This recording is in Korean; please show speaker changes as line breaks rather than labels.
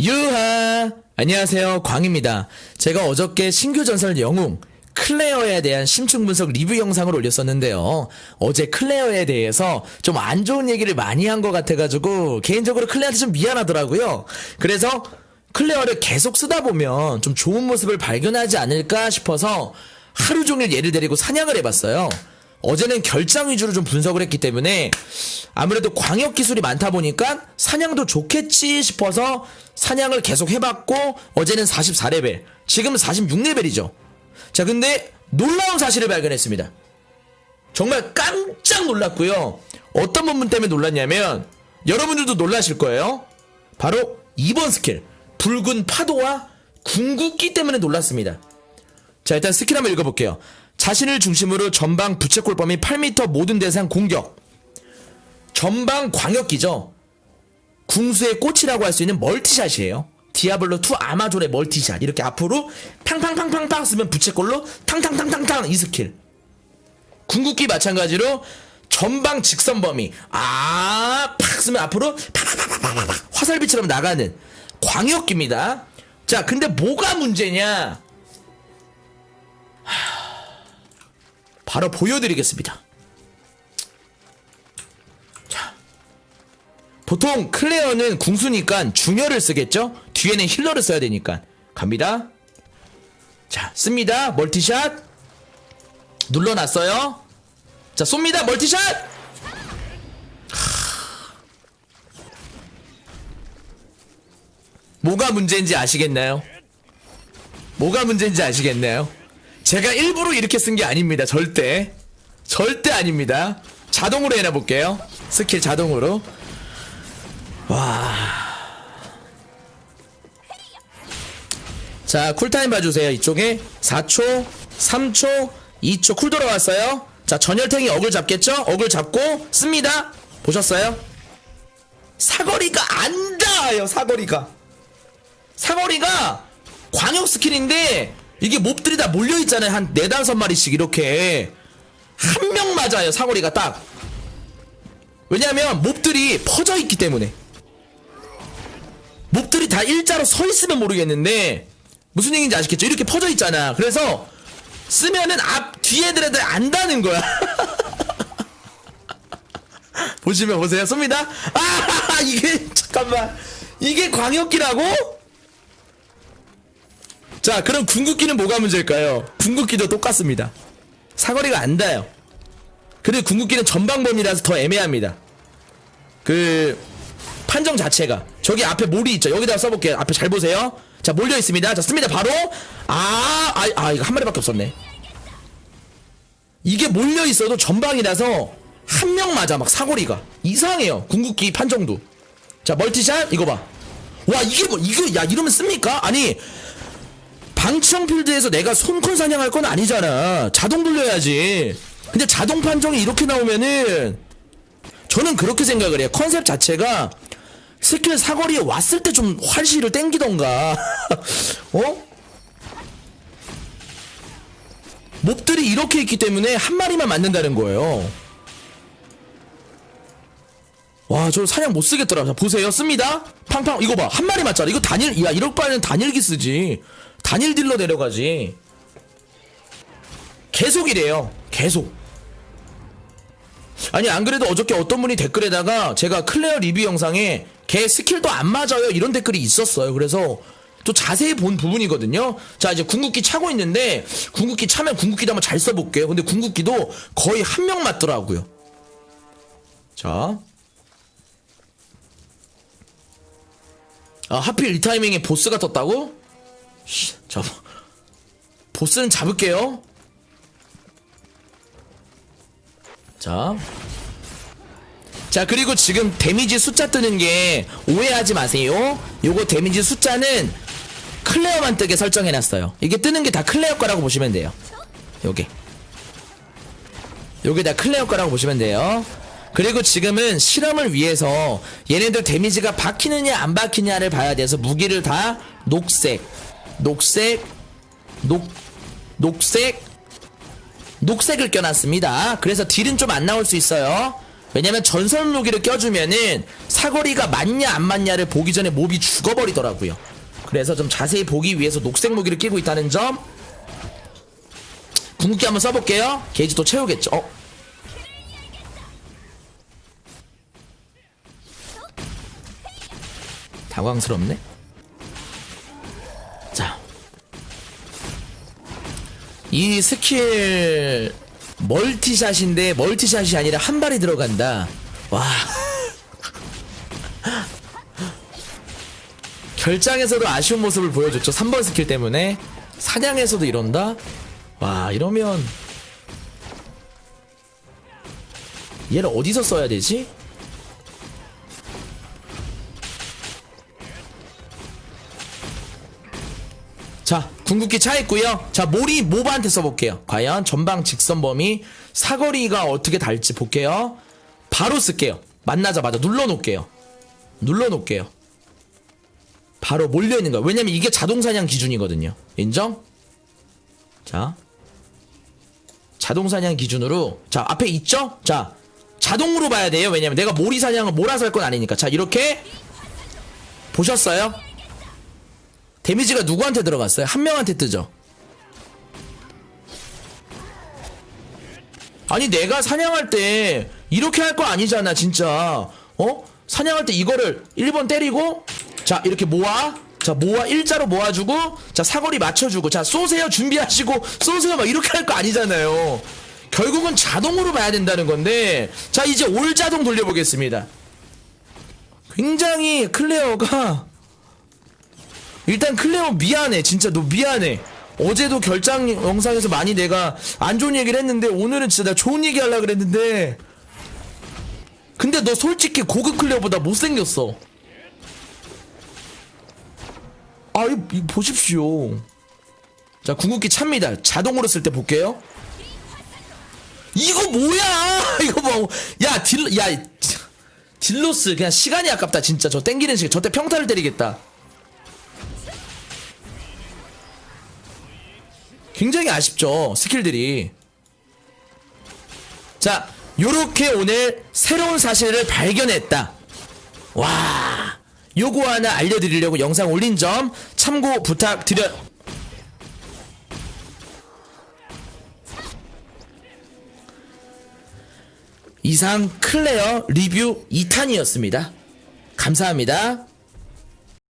유하! 안녕하세요. 광입니다. 제가 어저께 신규 전설 영웅, 클레어에 대한 심층 분석 리뷰 영상을 올렸었는데요. 어제 클레어에 대해서 좀 안 좋은 얘기를 많이 한 것 같아가지고, 개인적으로 클레어한테 좀 미안하더라고요. 그래서 클레어를 계속 쓰다 보면 좀 좋은 모습을 발견하지 않을까 싶어서 하루 종일 얘를 데리고 사냥을 해봤어요. 어제는 결장 위주로 좀 분석을 했기 때문에 아무래도 광역 기술이 많다 보니까 사냥도 좋겠지 싶어서 사냥을 계속 해봤고 어제는 44레벨 지금은 46레벨이죠. 자 근데 놀라운 사실을 발견했습니다. 정말 깜짝 놀랐고요. 어떤 부분 때문에 놀랐냐면 여러분들도 놀라실 거예요. 바로 2번 스킬 붉은 파도와 궁극기 때문에 놀랐습니다. 자 일단 스킬 한번 읽어볼게요 자신을 중심으로 전방 부채꼴 범위 8m 모든 대상 공격. 전방 광역기죠. 궁수의 꽃이라고 할 수 있는 멀티샷이에요. 디아블로2 아마존의 멀티샷. 이렇게 앞으로 팡팡팡팡팡 쓰면 부채꼴로 탕탕탕탕탕 이 스킬. 궁극기 마찬가지로 전방 직선 범위. 아 팍 쓰면 앞으로 팍팍팍팍팍 화살비처럼 나가는 광역기입니다. 자 근데 뭐가 문제냐 바로 보여드리겠습니다. 자, 보통 클레어는 궁수니까 중혈을 쓰겠죠? 뒤에는 힐러를 써야 되니까 갑니다. 자, 씁니다. 멀티샷 눌러놨어요. 자, 쏩니다. 멀티샷. 하... 뭐가 문제인지 아시겠나요? 뭐가 문제인지 아시겠나요? 제가 일부러 이렇게 쓴 게 아닙니다. 절대. 절대 아닙니다. 자동으로 해놔볼게요. 스킬 자동으로. 와. 자, 쿨타임 봐주세요. 이쪽에 4초, 3초, 2초 쿨 돌아왔어요. 자, 전열탱이 어글 잡겠죠? 어글 잡고 씁니다. 보셨어요? 사거리가 안 닿아요, 사거리가. 사거리가 광역 스킬인데 이게 몹들이 다 몰려있잖아요. 한 네다섯 마리씩 이렇게. 한 명 맞아요. 사거리가 딱. 왜냐면 몹들이 퍼져 있기 때문에. 몹들이 다 일자로 서 있으면 모르겠는데 무슨 얘기인지 아시겠죠? 이렇게 퍼져 있잖아. 그래서 쓰면은 앞 뒤에 애들 안다는 거야. 보시면 보세요. 쏩니다. 아 이게 잠깐만 이게 광역기라고? 자, 그럼 궁극기는 뭐가 문제일까요? 궁극기도 똑같습니다. 사거리가 안 닿아요. 그리고 궁극기는 전방범위라서 더 애매합니다. 그 판정 자체가 저기 앞에 몰이 있죠. 여기다가 써볼게요. 앞에 잘 보세요. 자 몰려 있습니다. 자 씁니다. 바로 아, 아, 아 이거 한 마리밖에 없었네. 이게 몰려 있어도 전방이라서 한 명 맞아 막 사거리가 이상해요. 궁극기 판정도. 자 멀티샷 이거 봐. 와 이게 뭐 이거 야 이러면 씁니까? 아니 방청 필드에서 내가 손콘 사냥할 건 아니잖아. 자동 돌려야지. 근데 자동 판정이 이렇게 나오면은 저는 그렇게 생각을 해요. 컨셉 자체가 스킬 사거리에 왔을 때 좀 활시를 땡기던가. 어? 몹들이 이렇게 있기 때문에 한 마리만 맞는다는 거예요. 와, 저 사냥 못 쓰겠더라. 자, 보세요. 씁니다. 팡팡. 이거 봐. 한 마리 맞잖아. 이거 단일, 야, 이럴 바에는 단일기 쓰지. 단일 딜러 내려가지. 계속 이래요. 계속. 아니 안 그래도 어저께 어떤 분이 댓글에다가 제가 클레어 리뷰 영상에 걔 스킬도 안 맞아요 이런 댓글이 있었어요. 그래서 또 자세히 본 부분이거든요. 자 이제 궁극기 차고 있는데 궁극기 차면 궁극기도 한번 잘 써볼게요. 근데 궁극기도 거의 한 명 맞더라고요. 자. 아 하필 이 타이밍에 보스가 떴다고? 자, 보스는 잡을게요. 자. 자, 그리고 지금 데미지 숫자 뜨는 게 오해하지 마세요. 요거 데미지 숫자는 클레어만 뜨게 설정해놨어요. 이게 뜨는 게 다 클레어 거라고 보시면 돼요. 요게. 요게 다 클레어 거라고 보시면 돼요. 그리고 지금은 실험을 위해서 얘네들 데미지가 박히느냐 안 박히냐를 봐야 돼서 무기를 다 녹색, 녹색, 녹, 녹색, 녹색을 껴놨습니다. 그래서 딜은 좀 안 나올 수 있어요. 왜냐면 전설 무기를 껴주면은 사거리가 맞냐 안 맞냐를 보기 전에 몹이 죽어버리더라고요. 그래서 좀 자세히 보기 위해서 녹색 무기를 끼고 있다는 점. 궁극기 한번 써볼게요. 게이지 또 채우겠죠. 어? 당황스럽네. 이 스킬 멀티샷인데 멀티샷이 아니라 한 발이 들어간다. 와. 결장에서도 아쉬운 모습을 보여줬죠. 3번 스킬 때문에. 사냥에서도 이런다? 와, 이러면. 얘를 어디서 써야 되지? 궁극기 차 있고요. 자, 모리 모바한테 써볼게요. 과연 전방 직선 범위 사거리가 어떻게 달지 볼게요. 바로 쓸게요. 만나자마자 눌러놓을게요. 눌러놓을게요. 바로 몰려있는 거야. 왜냐면 이게 자동 사냥 기준이거든요. 인정? 자. 자동 사냥 기준으로 자, 앞에 있죠? 자. 자동으로 봐야 돼요. 왜냐면 내가 모리 사냥을 몰아서 할 건 아니니까. 자, 이렇게 보셨어요? 데미지가 누구한테 들어갔어요? 한 명한테 뜨죠. 아니 내가 사냥할 때 이렇게 할 거 아니잖아 진짜 어? 사냥할 때 이거를 1번 때리고 자 이렇게 모아 자 모아 일자로 모아주고 자 사거리 맞춰주고 자 쏘세요 준비하시고 쏘세요 막 이렇게 할 거 아니잖아요 결국은 자동으로 봐야 된다는 건데 자 이제 올 자동 돌려보겠습니다 굉장히 클레어가 일단 클레오 미안해. 진짜 너 미안해. 어제도 결장 영상에서 많이 내가 안 좋은 얘기를 했는데 오늘은 진짜 나 좋은 얘기 하려고 그랬는데. 근데 너 솔직히 고급 클레오보다 못생겼어. 아 이거, 이거 보십시오. 자 궁극기 찹니다. 자동으로 쓸 때 볼게요. 이거 뭐야? 이거 뭐야 딜, 야 딜로스. 그냥 시간이 아깝다 진짜. 저 땡기는 시간. 저때 평타를 때리겠다 굉장히 아쉽죠 스킬들이. 자 요렇게 오늘 새로운 사실을 발견했다. 와 요거 하나 알려드리려고 영상 올린 점 참고 부탁드려 이상 클레어 리뷰 2탄이었습니다. 감사합니다